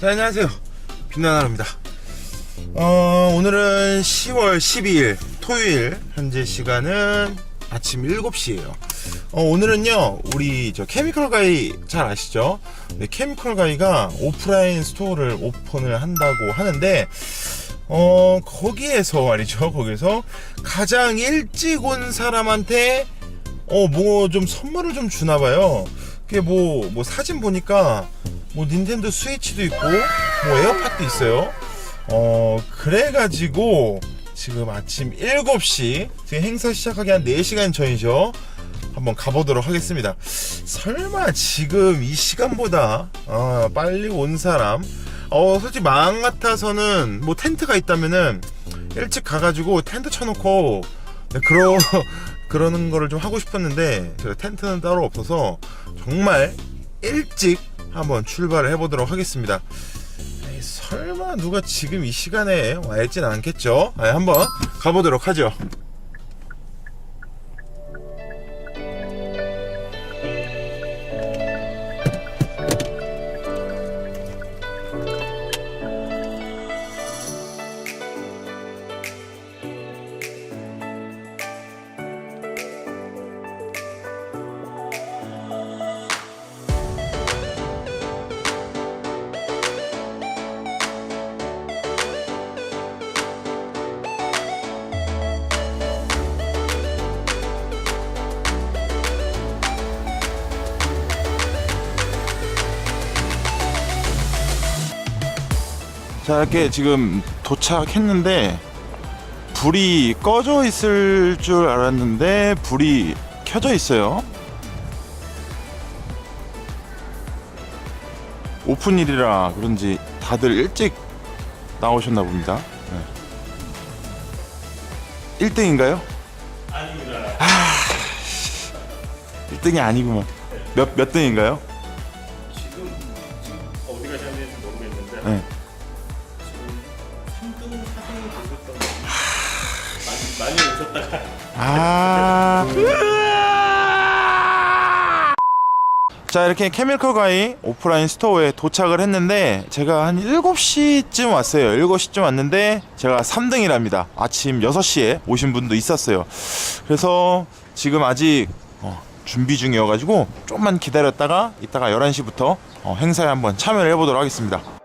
네, 안녕하세요. 빛나나입니다. 어, 오늘은 10월 12일 토요일 현재 시간은 아침 7시예요. 어, 오늘은요. 우리 저 케미컬 가이 잘 아시죠? 네, 케미컬 가이가 오프라인 스토어를 오픈을 한다고 하는데 어, 거기에서 말이죠. 거기서 가장 일찍 온 사람한테 어, 뭐 좀 선물을 좀 주나 봐요. 그게 뭐, 뭐 사진 보니까 뭐 닌텐도 스위치도 있고 뭐 에어팟도 있어요. 어, 그래가지고 지금 아침 7시 지금 행사 시작하기 한 4시간 전이죠. 한번 가보도록 하겠습니다. 설마 지금 이 시간보다 어, 빨리 온 사람 어 솔직히 마음 같아서는 뭐 텐트가 있다면은 일찍 가가지고 텐트 쳐놓고 네, 그러 그러는 거를 좀 하고 싶었는데 제가 텐트는 따로 없어서 정말 일찍 한번 출발을 해보도록 하겠습니다. 에이, 설마 누가 지금 이 시간에 와 있진 않겠죠? 네, 한번 가보도록 하죠. 자 이렇게 지금 도착했는데 불이 꺼져 있을 줄 알았는데 불이 켜져 있어요. 오픈일이라 그런지 다들 일찍 나오셨나 봅니다. 네. 1등인가요? 아닙니다. 아, 1등이 아니구만. 몇, 몇 등인가요? 지금 지금 어디 가셨는지 모르겠는데 네. 많이 오셨다가 아. 자, 이렇게 케미컬 가이 오프라인 스토어에 도착을 했는데 제가 한 7시쯤 왔어요. 7시쯤 왔는데 제가 3등이랍니다. 아침 6시에 오신 분도 있었어요. 그래서 지금 아직 어, 준비 중이어가지고 조금만 기다렸다가 이따가 11시부터 어, 행사에 한번 참여를 해보도록 하겠습니다.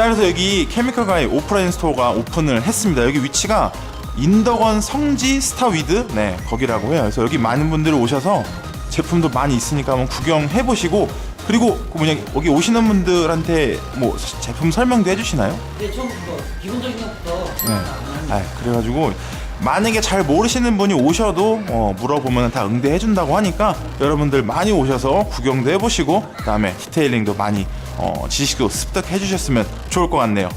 자 그래서 여기 케미컬가의 오프라인 스토어가 오픈을 했습니다. 여기 위치가 인덕원 성지 스타위드 네 거기라고 해요. 그래서 여기 많은 분들이 오셔서 제품도 많이 있으니까 한번 구경해 보시고 그리고 그 뭐냐 여기 오시는 분들한테 뭐 제품 설명도 해주시나요? 네, 처음부터 뭐 기본적인 것부터. 네. 아 그래가지고 만약에 잘 모르시는 분이 오셔도 어, 물어보면 다 응대해준다고 하니까 여러분들 많이 오셔서 구경도 해보시고 그다음에 디테일링도 많이 어, 지식도 습득해 주셨으면 좋을 것 같네요.